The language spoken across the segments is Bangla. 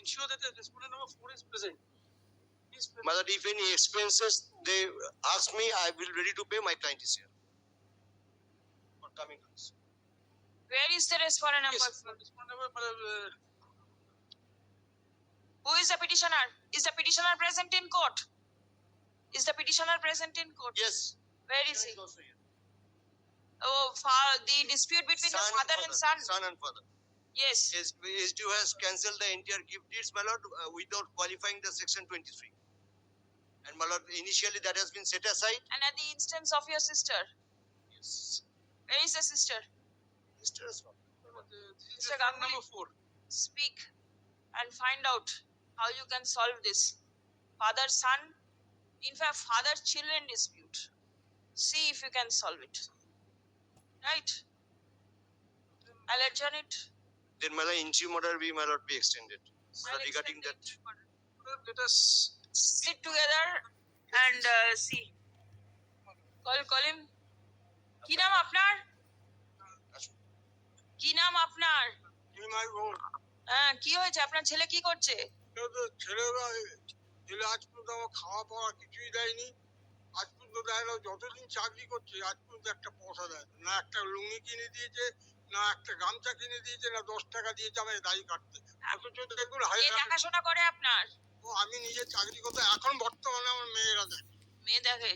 ensure that the respondent number four is present. Please present. Mother, if any expenses they ask me, I will ready to pay. My client is here. For coming to this. Where is the respondent number? Yes, respondent number, uh, Who is the petitioner? Is the petitioner present in court? Is the petitioner present in court? Yes. Where is he? Also here. Oh, fa- the dispute between the father and son. Son and father. Yes. His SDU has cancelled the entire gift deeds, my lord, uh, without qualifying the section twenty-three. And my lord, initially that has been set aside. And at the instance of your sister. Yes. Where is the sister? Mr. Aswam. this is Mr. respondent Ganguly. number four. Speak and find out how you can solve this. Father son, in fact, father children dispute. See if you can solve it. Right? I'll adjourn it. Then my interim order be, my lord, be extended. I'll lord, regarding that, Let us, Sit together and uh, see. Call, call him. কি নাম আপনার কি নাম আপনার হ্যাঁ কি হয়েছে আপনার ছেলে কি করছে ছেলেরা ছেলে আজ পর্যন্ত আমার খাওয়া পাওয়া কিছুই দেয়নি আজ পর্যন্ত দেয় না যতদিন চাকরি করছে আজ পর্যন্ত একটা পয়সা দেয়। না একটা লুঙ্গি কিনে দিয়েছে না একটা গামছা কিনে দিয়েছে না দশ টাকা দিয়েছে আমাকে দাড়ি কাটতে। অথচ দেখুন দেখাশোনা করে আপনার? ও আমি নিজে চাকরি করতে এখন বর্তমানে আমার মেয়েরা দেয় মেয়ে দেখে?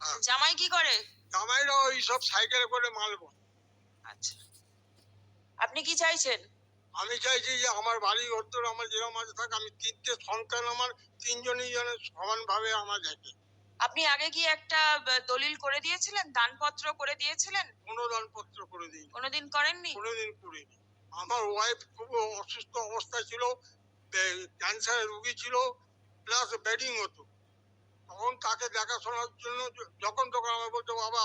হ্যাঁ। জামাই কি করে? জামাইরা ওই সব সাইকেলে করে মাল আচ্ছা। আপনি কি চাইছেন? আমি চাইছি যে আমার বাড়ি ঘর আমার যেরকম আছে থাক আমি তিনটে সন্তান আমার তিনজনই যেন সমানভাবে আমার দেখে। আপনি আগে কি একটা দলিল করে দিয়েছিলেন? দানপত্র করে দিয়েছিলেন? অনুদানপত্র করে দিই কোনোদিন করেননি? কোনোদিন করিনি। আমার ওয়াইফ খুব অসুস্থ অবস্থায় ছিল ক্যান্সারের রুগী ছিল প্লাস বেডিং হতো। তখন তাকে দেখাশোনার জন্য যখন তখন আমার বলতো বাবা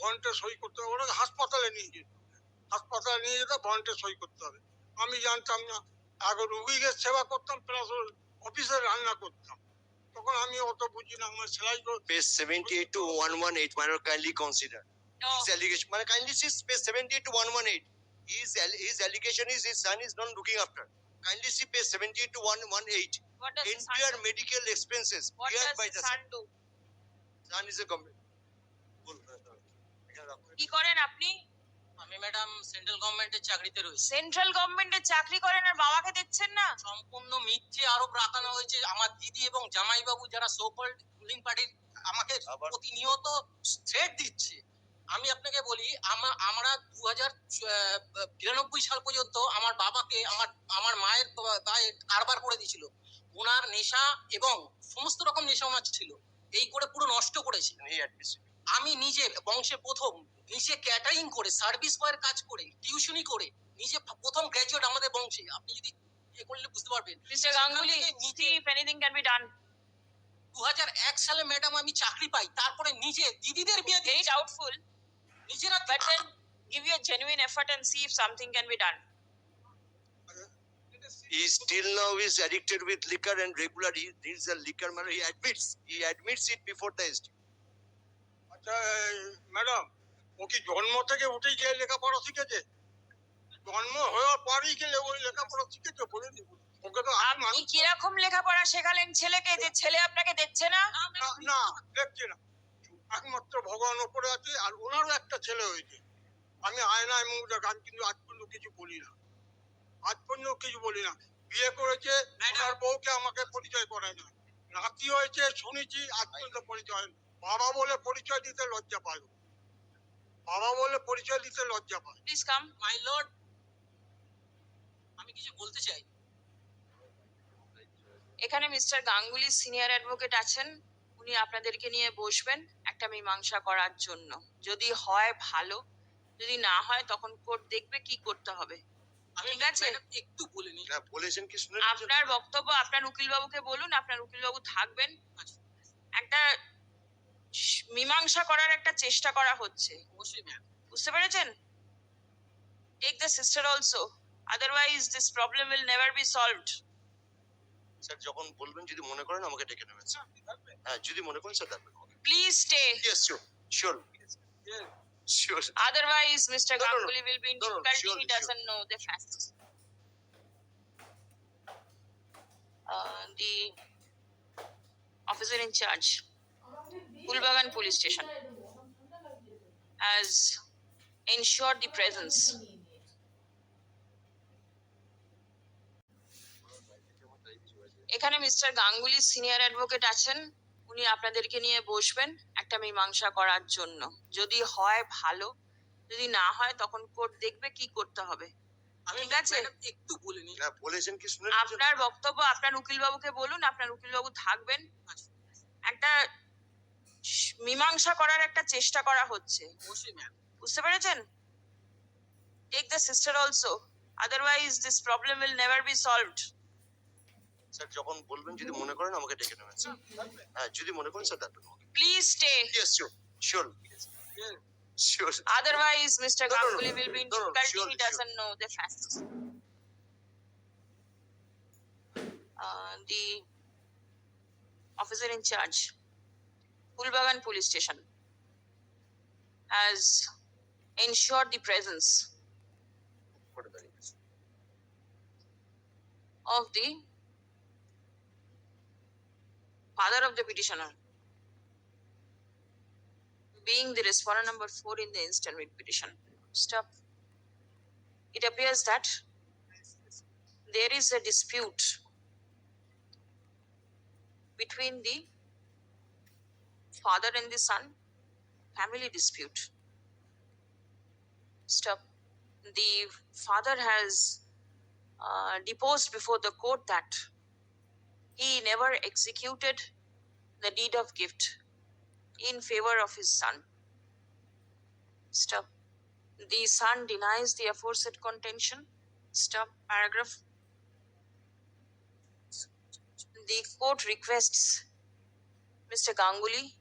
বন্ডে সই করতে হবে। ওরা হাসপাতালে নিয়ে যেত হাসপাতালে নিয়ে যেত বন্ডে সই করতে হবে। আমি জানতাম না। আগে রুগীকে সেবা করতাম প্লাস অফিসে রান্না করতাম। তখন আমি অত বুঝি না আমার সেলাই কর- page seventy-eight to one one eight, my lord, kindly consider. No. His allegation, my lord, kindly see page seventy-eight to one one eight. His, al- his allegation is his son is not looking after. Kindly see page seventy-eight to one one eight. What does the son Entire do? medical expenses What bear does by the the son do? son is a government. কি করেন আপনি আমি ম্যাডাম সেন্ট্রাল গভর্নমেন্টের চাকরিতে রয়েছি। সেন্ট্রাল গভর্নমেন্টের চাকরি করেন আর বাবাকে দেখছেন না? সম্পূর্ণ মিথ্যে আরোপ রাখানো হয়েছে। আমার দিদি এবং জামাইবাবু যারা সোকল্ড রুলিং পার্টির আমাকে প্রতিনিয়ত থ্রেট দিচ্ছে। আমি আপনাকে বলি আমা আমরা দু হাজার বিরানব্বই সাল পর্যন্ত আমার বাবাকে আমার আমার মায়ের গায়ে কারবার করে দিয়েছিল। ওনার নেশা এবং সমস্ত রকম নেশা ওনার ছিল। এই করে পুরো নষ্ট করেছে। আমি নিজে বংশে প্রথম নিজে ক্যাটারিং করে সার্ভিস বয়ের কাজ করে টিউশনই করে নিজে প্রথম গ্রাজুয়েট আমাদের বংশে। আপনি যদি এ করলে বুঝতে পারবেন। মিস্টার গাঙ্গুলি নিজে ইফ ক্যান বি ডান 2001 সালে ম্যাডাম আমি চাকরি পাই তারপরে নিজে দিদিদের বিয়ে দিই ডাউটফুল নিজেরা but then give effort and see if something can still now is addicted with liquor and regularly drinks the liquor. He admits, he admits it before the institute. ও কি জন্ম থেকে উঠেই গিয়ে লেখাপড়া শিখেছে? জন্ম হওয়ার পরই গেলে ওই লেখাপড়া শিখেছে বলে দিই ওকে তো আর মানুষ কীরকম লেখাপড়া শেখালেন ছেলেকে যে ছেলে আপনাকে দেখছে না? না না না। একমাত্র ভগবান ওপরে আছে আর ওনারও একটা ছেলে হয়েছে। আমি আয়নায় মুখ দেখ আমি কিন্তু আজ পর্যন্ত কিছু বলি না। আজ পর্যন্ত কিছু বলি না। বিয়ে করেছে ওনার বউকে আমাকে পরিচয় করায় না নাতি হয়েছে শুনেছি আজ পর্যন্ত পরিচয়। বাবা বলে পরিচয় দিতে লজ্জা পায়। বাবা বলে পরিচয় দিতে লজ্জা পায়। প্লিজ কাম মাই লর্ড আমি কিছু বলতে চাই। এখানে মিস্টার গাঙ্গুলি সিনিয়র অ্যাডভোকেট আছেন। উনি আপনাদেরকে নিয়ে বসবেন একটা মীমাংসা করার জন্য। যদি হয় ভালো যদি না হয় তখন কোর্ট দেখবে কি করতে হবে। আমি ঠিক আছে। একটু বলে নিই না বলেছেন কি শুনে আপনার বক্তব্য আপনার উকিলবাবুকে বলুন আপনার উকিল বাবু থাকবেন। আচ্ছা, একটা মীমাংসা করার একটা চেষ্টা করা হচ্ছে অবশ্যই ম্যাম বুঝতে পেরেছেন take the sister also otherwise this problem will never be solved sir যখন বলবেন যদি মনে করেন আমাকে ডেকে নেবেন স্যার হ্যাঁ যদি মনে করেন স্যার ডাকবেন please stay yes sure sure Yes. Sure Otherwise, Mr. No, no, no. Ganguly will be in No, no, difficulty. sure, he sure. doesn't know the facts. the officer in charge, Pulbagan Police Station, has ensured the presence. এখানে মিস্টার গাঙ্গুলি সিনিয়র অ্যাডভোকেট আছেন। উনি আপনাদেরকে নিয়ে বসবেন একটা মীমাংসা করার জন্য। যদি হয় ভালো যদি না হয় তখন কোর্ট দেখবে কি করতে হবে। ঠিক আছে। একটু বলে না বলেছেন কি আপনার বক্তব্য আপনার উকিল বাবুকে বলুন আপনার উকিল বাবু থাকবেন একটা স- মীমাংসা করার একটা চেষ্টা করা হচ্ছে বুঝতে পেরেছেন take the sister also otherwise this problem will never be solved sir যখন বলবেন যদি মনে করেন আমাকে ডেকে নেবেন স্যার হ্যাঁ যদি মনে করেন স্যার ডাকবেন please stay yes sure sure sure Otherwise, Mr. No, no, no. Ganguly will be in No, no, difficulty. sure, he sure. doesn't know the facts. Uh, the officer in charge, Pulbagan Police Station, has ensured the presence of the father of the petitioner being the respondent number four in the instant petition. Stop. It appears that there is a dispute between the father and the son, family dispute. Stop. The father has uh, deposed before the court that he never executed the deed of gift in favor of his son. Stop. The son denies the aforesaid contention. Stop. Paragraph. The court requests Mr. Ganguly,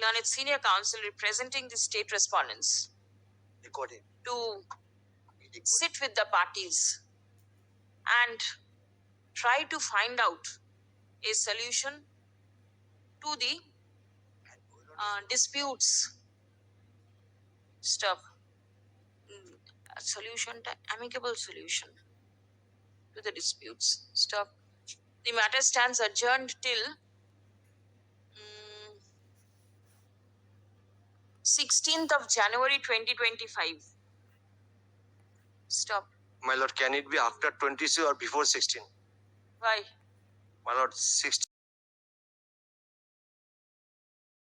Learned Senior Counsel representing the state respondents recorded. to recorded. sit with the parties and try to find out a solution to the uh, disputes stuff. Mm, solution, amicable solution to the disputes stuff. The matter stands adjourned till 16th of january 2025 stop. My lord, can it be after 20 or before 16? why? My lord, 16